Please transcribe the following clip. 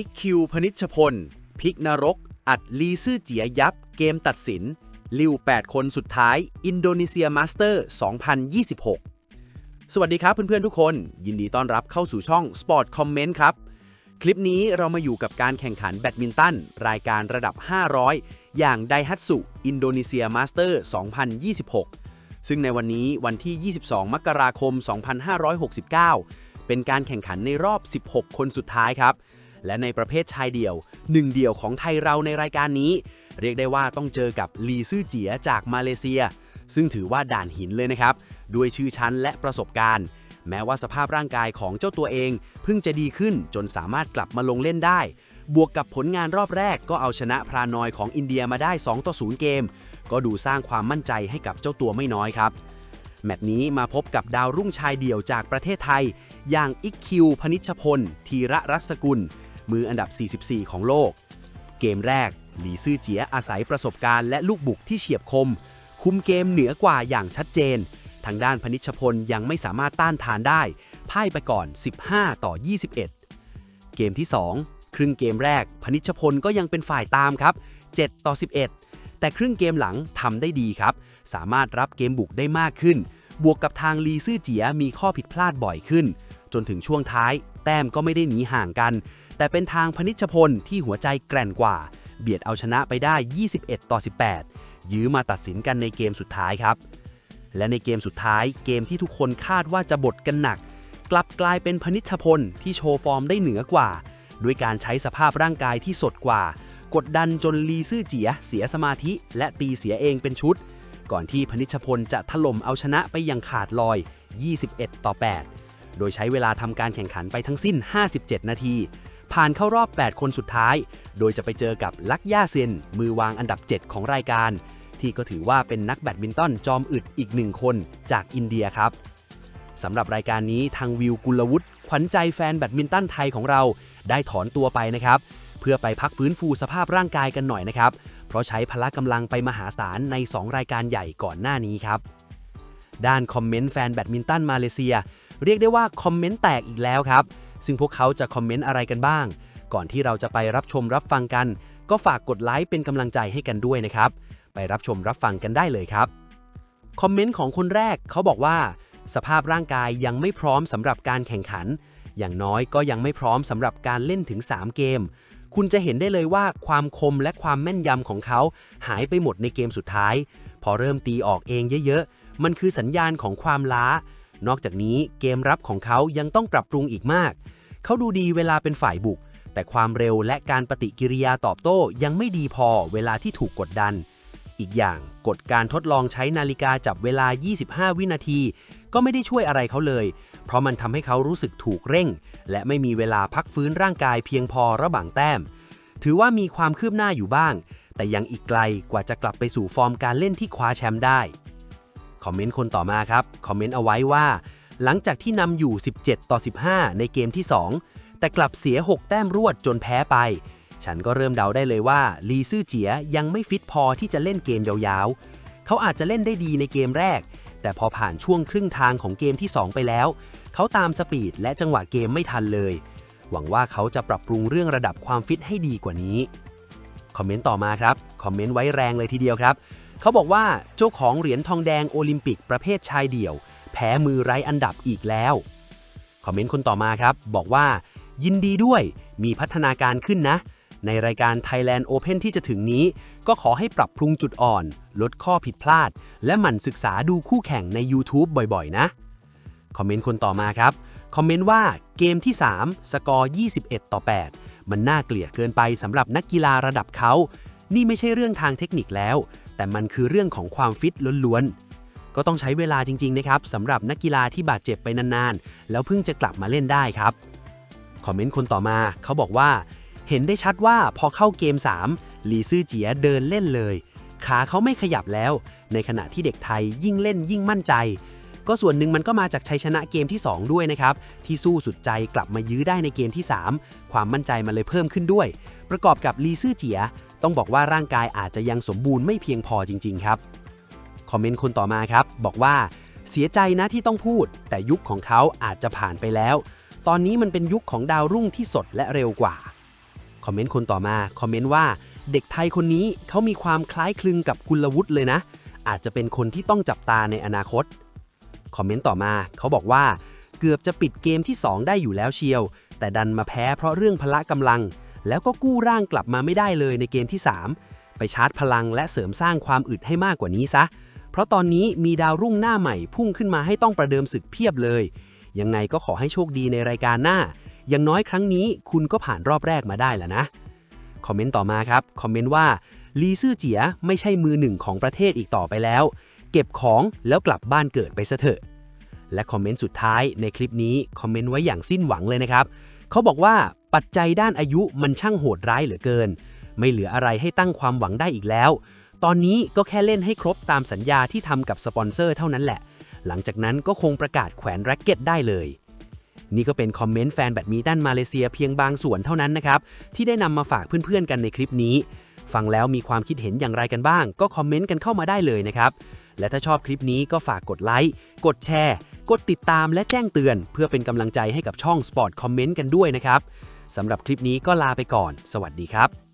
อิกคิวพนิชพล พิกนรก อัดลีซื่อเจียยับ เกมตัดสิน ลิว 8 คนสุดท้าย อินโดนีเซียมาสเตอร์ 2026 สวัสดีครับเพื่อนๆทุกคน ยินดีต้อนรับเข้าสู่ช่อง Sport Comment ครับ คลิปนี้เรามาอยู่กับการแข่งขันแบดมินตัน รายการระดับ 500 อย่างไดฮัตสุ อินโดนีเซียมาสเตอร์ 2026 ซึ่งในวันนี้วันที่ 22 มกราคม 2569 เป็นการแข่งขันในรอบ 16 คนสุดท้ายครับ และในประเภทชายเดี่ยว หนึ่งเดี่ยวของไทยเราในรายการนี้ เรียกได้ว่าต้องเจอกับลีซื่อเจียจากมาเลเซีย ซึ่งถือว่าด่านหินเลยนะครับ ด้วยชื่อชั้นและประสบการณ์ แม้ว่าสภาพร่างกายของเจ้าตัวเอง เพิ่งจะดีขึ้นจนสามารถกลับมาลงเล่นได้ บวกกับผลงานรอบแรกก็เอาชนะพรานอยของอินเดียมาได้2ต่อ0เกม ก็ดูสร้างความมั่นใจให้กับเจ้าตัวไม่น้อยครับแมตช์นี้มาพบกับดาวรุ่งชายเดี่ยวจากประเทศไทย อย่างอิกคิวพนิชพล ธีระรัศกุล มืออันดับ 44 ของโลก เกมแรก หลีซื่อเจียอาศัยประสบการณ์และลูกบุกที่เฉียบคม คุมเกมเหนือกว่าอย่างชัดเจน ทางด้านพนิชพลยังไม่สามารถต้านทานได้ พ่ายไปก่อน 15 ต่อ 21 เกมที่ 2 ครึ่งเกมแรก พนิชพลก็ยังเป็นฝ่ายตามครับ 7 ต่อ 11 แต่ครึ่งเกมหลังทำได้ดีครับ สามารถรับเกมบุกได้มากขึ้น บวกกับทางลีซื่อเจียมีข้อผิดพลาดบ่อยขึ้นจนถึงช่วงท้าย แต้มก็ไม่ได้หนีห่างกัน แต่เป็นทางพนิชพลที่หัวใจแกร่งกว่า เบียดเอาชนะไปได้ 21 ต่อ 18 ยื้อมาตัดสินกันในเกมสุดท้ายครับ และในเกมสุดท้ายเกมที่ทุกคนคาดว่าจะบดกันหนัก กลับกลายเป็นพนิชพลที่โชว์ฟอร์มได้เหนือกว่า ด้วยการใช้สภาพร่างกายที่สดกว่า กดดันจนลีซื่อเจียเสียสมาธิ และตีเสียเองเป็นชุด ก่อนที่พนิชพลจะถล่มเอาชนะไปอย่างขาดลอย 21 ต่อ 8 โดยใช้เวลาทำการแข่งขันไปทั้งสิ้น 57 นาที ผ่านเข้ารอบ 8 คนสุดท้าย โดยจะไปเจอกับลักย่าเซน มือวางอันดับ 7 ของรายการ ที่ก็ถือว่าเป็นนักแบดมินตันจอมอึดอีกหนึ่งคนจากอินเดียครับสำหรับรายการนี้ทางวิวกุลวุฒิขวัญใจแฟนแบดมินตันไทยของเรา ได้ถอนตัวไปนะครับ เพื่อไปพักฟื้นฟูสภาพร่างกายกันหน่อยนะครับ เพราะใช้พละกำลังไปมหาศาลใน 2 รายการใหญ่ก่อนหน้านี้ครับ ด้านคอมเมนต์แฟนแบดมินตันมาเลเซีย เรียกได้ว่าคอมเมนต์แตกอีกแล้วครับ ซึ่งพวกเขาจะคอมเมนต์อะไรกันบ้าง ก่อนที่เราจะไปรับชมรับฟังกัน ก็ฝากกดไลค์เป็นกำลังใจให้กันด้วยนะครับ ไปรับชมรับฟังกันได้เลยครับ คอมเมนต์ของคนแรกเขาบอกว่า สภาพร่างกายยังไม่พร้อมสำหรับการแข่งขัน อย่างน้อยก็ยังไม่พร้อมสำหรับการเล่นถึง 3 เกม คุณจะเห็นได้เลยว่าความคมและความแม่นยำของเขาหายไปหมดในเกมสุดท้าย พอเริ่มตีออกเองเยอะๆ มันคือสัญญาณของความล้า นอกจากนี้เกมรับของเขายังต้องปรับปรุงอีกมาก เขาดูดีเวลาเป็นฝ่ายบุก แต่ความเร็วและการปฏิกิริยาตอบโต้ยังไม่ดีพอเวลาที่ถูกกดดัน อีกอย่างกฎการทดลองใช้นาฬิกาจับเวลา 25 วินาที ก็ไม่ได้ช่วยอะไรเขาเลย เพราะมันทำให้เขารู้สึกถูกเร่ง และไม่มีเวลาพักฟื้นร่างกายเพียงพอระหว่างแต้ม ถือว่ามีความคืบหน้าอยู่บ้าง แต่ยังอีกไกลกว่าจะกลับไปสู่ฟอร์มการเล่นที่คว้าแชมป์ได้ คอมเมนต์คนต่อมาครับ คอมเมนต์เอาไว้ว่า หลังจากที่นำอยู่ 17 ต่อ 15 ในเกมที่ 2 แต่กลับเสีย 6 แต้มรวดจนแพ้ไป ฉันก็เริ่มเดาได้เลยว่าลีซื่อเจียยังไม่ฟิตพอที่จะเล่นเกมยาวๆ เขาอาจจะเล่นได้ดีในเกมแรก แต่พอผ่านช่วงครึ่งทางของเกมที่ 2 ไปแล้ว เขาตามสปีดและจังหวะเกมไม่ทันเลย หวังว่าเขาจะปรับปรุงเรื่องระดับความฟิตให้ดีกว่านี้ คอมเมนต์ต่อมาครับ คอมเมนต์ไว้แรงเลยทีเดียวครับ เขาบอกว่าเจ้าของเหรียญทองแดงโอลิมปิกประเภทชายเดี่ยว แพ้มือไร้อันดับอีกแล้ว คอมเมนต์คนต่อมาครับ บอกว่า ยินดีด้วยมีพัฒนาการขึ้นนะ ในรายการ Thailand Open ที่จะถึงนี้ ก็ขอให้ปรับปรุงจุดอ่อน ลดข้อผิดพลาด และหมั่นศึกษาดูคู่แข่งใน YouTube บ่อยๆ นะ คอมเมนต์คนต่อมาครับ คอมเมนต์ว่าเกมที่ 3 สกอร์ 21 ต่อ 8 มันน่าเกลียดเกินไปสำหรับนักกีฬาระดับเขา นี่ไม่ใช่เรื่องทางเทคนิคแล้ว แต่มันคือเรื่องของความฟิตล้วนๆ ก็ต้องใช้เวลาจริงๆนะครับสำหรับนักกีฬาที่บาดเจ็บไปนานๆ แล้วเพิ่งจะกลับมาเล่นได้ครับ คอมเมนต์คนต่อมาเขาบอกว่า เห็นได้ชัดว่าพอเข้าเกม 3 ลีซื่อเจียเดินเล่นเลย ขาเขาไม่ขยับแล้ว ในขณะที่เด็กไทยยิ่งเล่นยิ่งมั่นใจ ก็ส่วนหนึ่งมันก็มาจากชัยชนะเกมที่ 2 ด้วยนะครับ ที่สู้สุดใจกลับมายื้อได้ในเกมที่ 3 ความมั่นใจมันเลยเพิ่มขึ้นด้วย ประกอบกับลีซื่อเจีย ต้องบอกว่าร่างกายอาจจะยังสมบูรณ์ไม่เพียงพอจริง ๆ ครับคอมเมนต์คนต่อมาครับ บอกว่าเสียใจนะที่ต้องพูด แต่ยุคของเขาอาจจะผ่านไปแล้ว ตอนนี้มันเป็นยุคของดาวรุ่งที่สดและเร็วกว่าคอมเมนต์คนต่อมาคอมเมนต์ว่าเด็กไทยคนนี้เขามีความคล้ายคลึงกับกุลวุฒิเลยนะ อาจจะเป็นคนที่ต้องจับตาในอนาคต คอมเมนต์ต่อมาเขาบอกว่า เกือบจะปิดเกมที่ 2 ได้อยู่แล้วเชียว แต่ดันมาแพ้เพราะเรื่องพละกำลัง แล้วก็กู้ร่างกลับมาไม่ได้เลยในเกมที่ 3 ไปชาร์จพลังและเสริมสร้างความอึดให้มากกว่านี้ซะ เพราะตอนนี้มีดาวรุ่งหน้าใหม่พุ่งขึ้นมาให้ต้องประเดิมศึกเพียบเลย ยังไงก็ขอให้โชคดีในรายการหน้า อย่างน้อยครั้งนี้คุณก็ผ่านรอบแรกมาได้แล้วนะคอมเมนต์ต่อมาครับ คอมเมนต์ว่าลีซื่อเจียไม่ใช่มือหนึ่งของประเทศอีกต่อไปแล้ว เก็บของแล้วกลับบ้านเกิดไปซะเถอะ และคอมเมนต์สุดท้ายในคลิปนี้คอมเมนต์ไว้อย่างสิ้นหวังเลยนะครับ เขาบอกว่าปัจจัยด้านอายุมันช่างโหดร้ายเหลือเกิน ไม่เหลืออะไรให้ตั้งความหวังได้อีกแล้ว ตอนนี้ก็แค่เล่นให้ครบตามสัญญาที่ทำกับสปอนเซอร์เท่านั้นแหละ หลังจากนั้นก็คงประกาศแขวนแร็กเก็ตได้เลยนี่ก็เป็นคอมเมนต์แฟนแบดมินตันมาเลเซียเพียงบางส่วนเท่านั้นนะครับ ที่ได้นำมาฝากเพื่อนๆกันในคลิปนี้ ฟังแล้วมีความคิดเห็นอย่างไรกันบ้าง ก็คอมเมนต์กันเข้ามาได้เลยนะครับ และถ้าชอบคลิปนี้ก็ฝากกดไลค์กดแชร์ กดติดตามและแจ้งเตือน เพื่อเป็นกำลังใจให้กับช่อง Sport Comment กันด้วยนะครับสำหรับคลิปนี้ก็ลาไปก่อน สวัสดีครับ